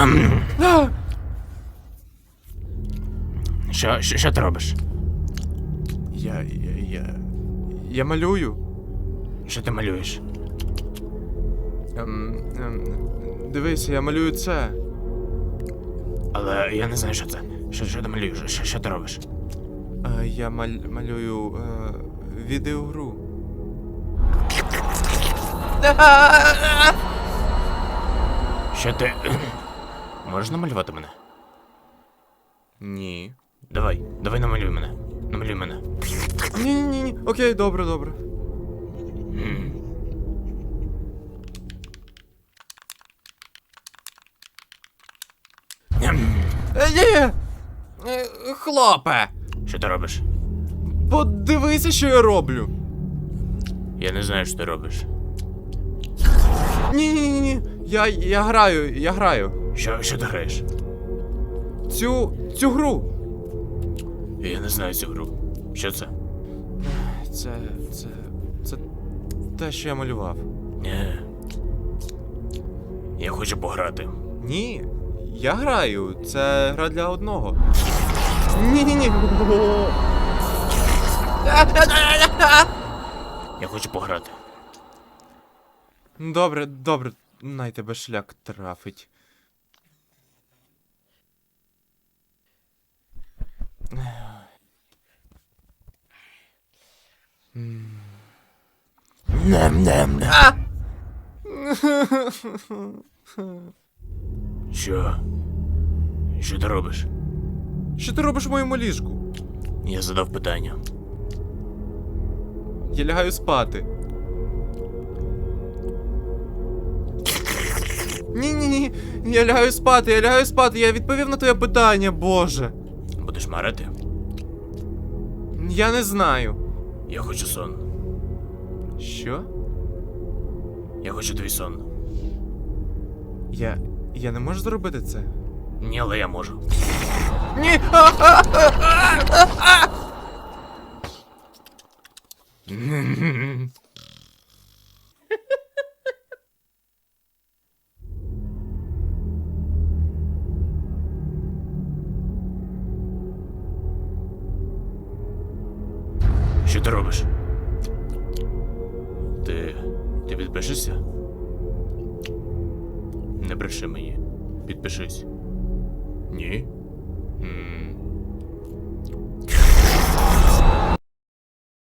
Ем! Що, що, що ти робиш? Я. я. я. Я малюю. Що ти малюєш? Ем, ем, дивися, я малюю це. Але я не знаю, що це. Що, що ти малюєш? Що, що ти робиш? Е, я маль, малюю е, відеогру. Що ти. Можеш намалювати мене? Ні. Давай, давай намалюй мене. Намалюй мене. Ні, ні, ні, ні. Окей, добре, добре. М. Ням. Е, є! Е, хлопе! Що ти робиш? Подивися, що я роблю. Я не знаю, що ти робиш. Ні, ні, ні, ні. Я, я граю, я граю. Що, що ти граєш? Цю. цю гру. Я не знаю цю гру. Що це? Це. це. це те, що я малював. Ні. Я хочу пограти. Ні. Я граю. Це гра для одного. Ні, ні, ні. Я хочу пограти. Добре, добре. Най тебе шлях трафить. Нем-нем. Що? Що ти робиш? Що ти робиш в моєму ліжку? Я задав питання. Я лягаю спати. Ні, ні, ні. Я лягаю спати, я лягаю спати. Я відповів на твоє питання, Боже. Будеш марити? Я не знаю. Я хочу сон. Що? Я хочу твій сон. Я. Я не можу зробити це. Ні, але я можу. Ні! Що ти робиш? Ти. Ти підпишешся? Не бреши мені. Підпишись. Ні?